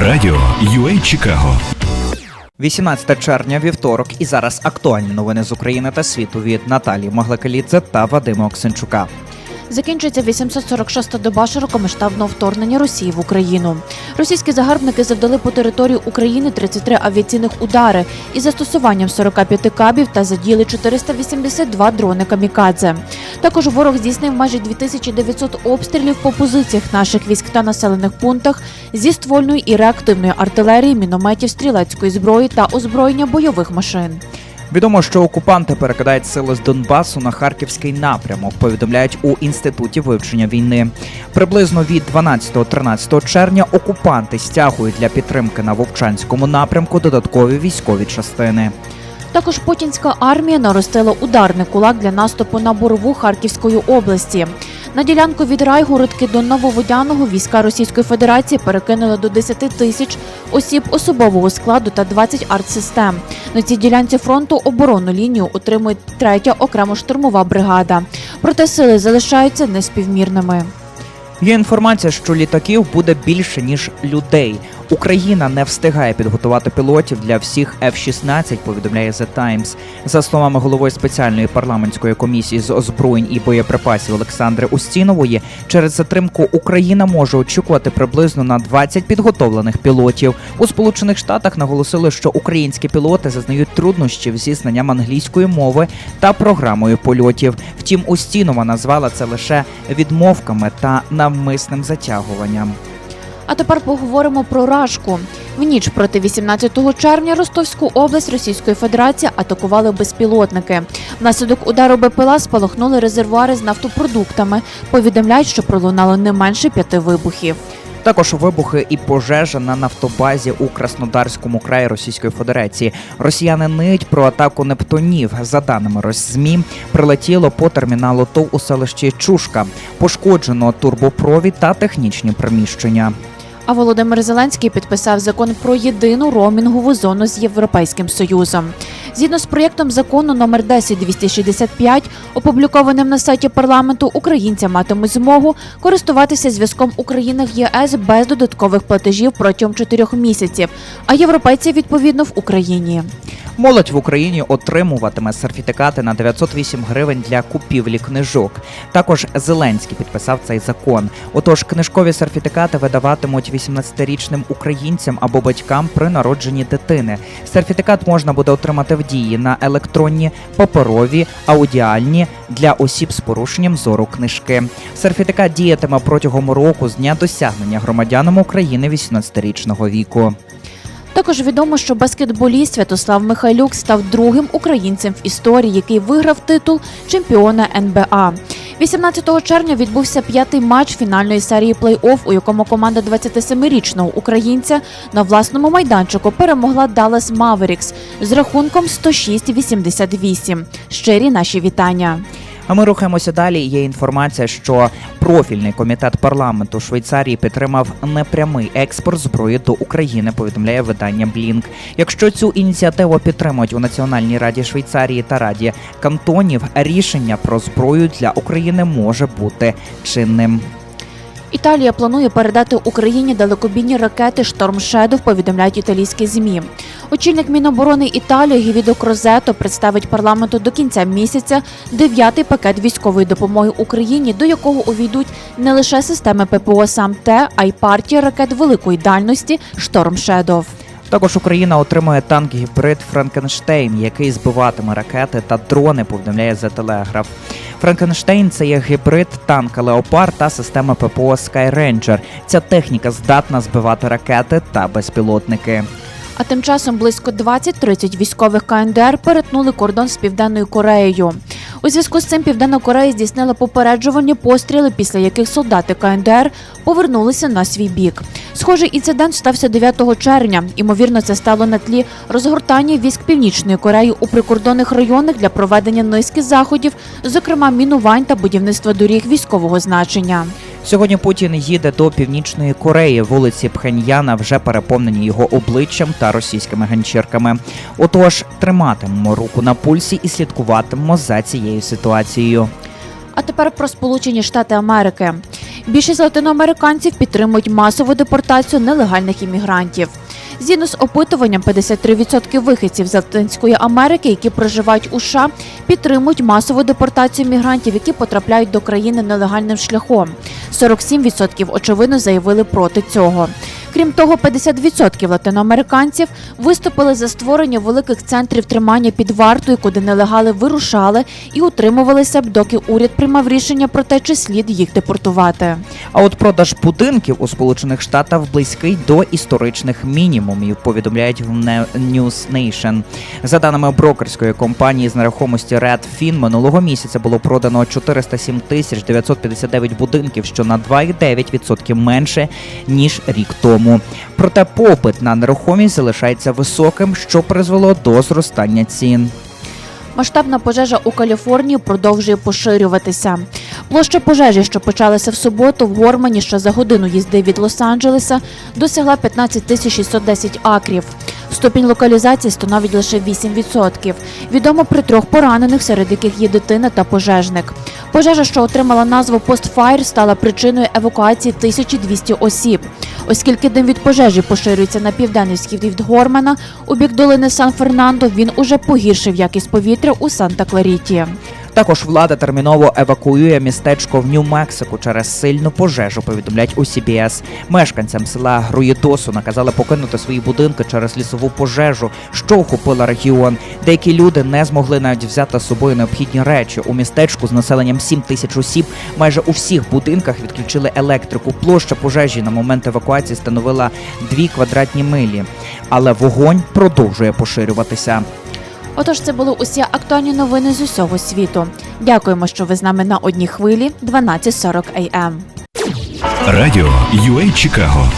Радіо UA Чикаго 18 червня, вівторок, і зараз актуальні новини з України та світу від Наталії Маглакалідзе та Вадима Оксенчука. Закінчується 846-та доба широкомасштабного вторгнення Росії в Україну. Російські загарбники завдали по території України 33 авіаційних удари із застосуванням 45 кабів та задіяли 482 дрони камікадзе. Також ворог здійснив майже 2900 обстрілів по позиціях наших військ та населених пунктах зі ствольної і реактивної артилерії, мінометів, стрілецької зброї та озброєння бойових машин. Відомо, що окупанти перекидають сили з Донбасу на харківський напрямок. Повідомляють у інституті вивчення війни. Приблизно від 12-13 червня окупанти стягують для підтримки на Вовчанському напрямку додаткові військові частини. Також путінська армія наростила ударний кулак для наступу на Борову Харківської області. На ділянку від Райгородки до Нововодяного війська Російської Федерації перекинули до 10 тисяч осіб особового складу та 20 артсистем. На цій ділянці фронту оборонну лінію утримує третя окремо штурмова бригада. Проте сили залишаються неспівмірними. Є інформація, що літаків буде більше ніж людей. Україна не встигає підготувати пілотів для всіх F-16, повідомляє The Times. За словами голови спеціальної парламентської комісії з озброєнь і боєприпасів Олександри Устінової, через затримку Україна може очікувати приблизно на 20 підготовлених пілотів. У Сполучених Штатах наголосили, що українські пілоти зазнають труднощів зі знанням англійської мови та програмою польотів. Втім, Устінова назвала це лише відмовками та навмисним затягуванням. А тепер поговоримо про Рашку. В ніч проти 18 червня Ростовську область Російської Федерації атакували безпілотники. Внаслідок удару БПЛА спалахнули резервуари з нафтопродуктами. Повідомляють, що пролунало не менше п'яти вибухів. Також вибухи і пожежа на нафтобазі у Краснодарському краї Російської Федерації. Росіяни ниють про атаку Нептунів. За даними Росзмі, прилетіло по терміналу ТОВ у селищі Чушка. Пошкоджено турбопровід та технічні приміщення. А Володимир Зеленський підписав закон про єдину роумінгову зону з Європейським Союзом. Згідно з проєктом закону номер 10265, опублікованим на сайті парламенту, українці матимуть змогу користуватися зв'язком в ЄС без додаткових платежів протягом чотирьох місяців, а європейці відповідно в Україні. Молодь в Україні отримуватиме сертифікати на 908 гривень для купівлі книжок. Також Зеленський підписав цей закон. Отож, книжкові сертифікати видаватимуть 18-річним українцям або батькам при народженні дитини. Сертифікат можна буде отримати в дії на електронні, паперові, аудіальні для осіб з порушенням зору книжки. Сертифікат діятиме протягом року з дня досягнення громадянам України 18-річного віку. Також відомо, що баскетболіст Святослав Михайлюк став другим українцем в історії, який виграв титул чемпіона НБА. 18 червня відбувся п'ятий матч фінальної серії плей-офф, у якому команда 27-річного українця на власному майданчику перемогла Dallas Mavericks з рахунком 106-88. Щирі наші вітання. А ми рухаємося далі. Є інформація, що профільний комітет парламенту Швейцарії підтримав непрямий експорт зброї до України. Повідомляє видання Блінк. Якщо цю ініціативу підтримують у Національній раді Швейцарії та Раді кантонів, рішення про зброю для України може бути чинним. Італія планує передати Україні далекобійні ракети Шторм Shadow, повідомляють італійські змі. Очільник Міноборони Італії Гівідо Крозето представить парламенту до кінця місяця дев'ятий пакет військової допомоги Україні, до якого увійдуть не лише системи ППО «Сам-Т», а й партія ракет великої дальності Шторм Shadow. Також Україна отримує танк гібрид Франкенштейн, який збиватиме ракети та дрони. Повідомляє за телеграф. Франкенштейн це є гібрид танка Леопард та система ППО Skyranger. Ця техніка здатна збивати ракети та безпілотники. А тим часом близько 20-30 військових КНДР перетнули кордон з Південною Кореєю. У зв'язку з цим Південна Корея здійснила попереджувальні постріли, після яких солдати КНДР повернулися на свій бік. Схожий інцидент стався 9 червня. Імовірно, це стало на тлі розгортання військ Північної Кореї у прикордонних районах для проведення низки заходів, зокрема мінувань та будівництва доріг військового значення. Сьогодні Путін їде до північної Кореї. Вулиці Пхеньяна вже переповнені його обличчям та російськими ганчірками. Отож, триматимемо руку на пульсі і слідкуватимемо за цією ситуацією. А тепер про Сполучені Штати Америки. Більшість латиноамериканців підтримують масову депортацію нелегальних іммігрантів. Згідно з опитуванням, 53% вихідців з Латинської Америки, які проживають у США, підтримують масову депортацію мігрантів, які потрапляють до країни нелегальним шляхом. 47% очевидно заявили проти цього. Крім того, 50% латиноамериканців виступили за створення великих центрів тримання під вартою, куди нелегали вирушали і утримувалися б, доки уряд приймав рішення про те, чи слід їх депортувати. А от продаж будинків у Сполучених Штатах близький до історичних мінімумів, повідомляють в News Nation. За даними брокерської компанії з нерухомості Redfin, минулого місяця було продано 407 тисяч 959 будинків, що на 2,9% менше ніж рік тому. Проте попит на нерухомість залишається високим, що призвело до зростання цін. Масштабна пожежа у Каліфорнії продовжує поширюватися. Площа пожежі, що почалася в суботу в Гормані, що за годину їзди від Лос-Анджелеса, досягла 15 тисяч 610 акрів. Ступінь локалізації становить лише 8%. Відомо про трьох поранених, серед яких є дитина та пожежник. Пожежа, що отримала назву Постфайр, стала причиною евакуації 1200 осіб. Оскільки дим від пожежі поширюється на південний схід від Гормана, у бік долини Сан-Фернандо він уже погіршив якість повітря у Санта-Кларіті. Також влада терміново евакуює містечко в Нью-Мексико через сильну пожежу. Повідомляють у CBS. Мешканцям села Груєдосу наказали покинути свої будинки через лісову пожежу, що охопила регіон. Деякі люди не змогли навіть взяти з собою необхідні речі. У містечку з населенням 7 тисяч осіб майже у всіх будинках відключили електрику. Площа пожежі на момент евакуації становила 2 квадратні милі, але вогонь продовжує поширюватися. Отож, це були усі актуальні новини з усього світу. Дякуємо, що ви з нами на одній хвилі 12.40 AM. Радіо UA Чикаго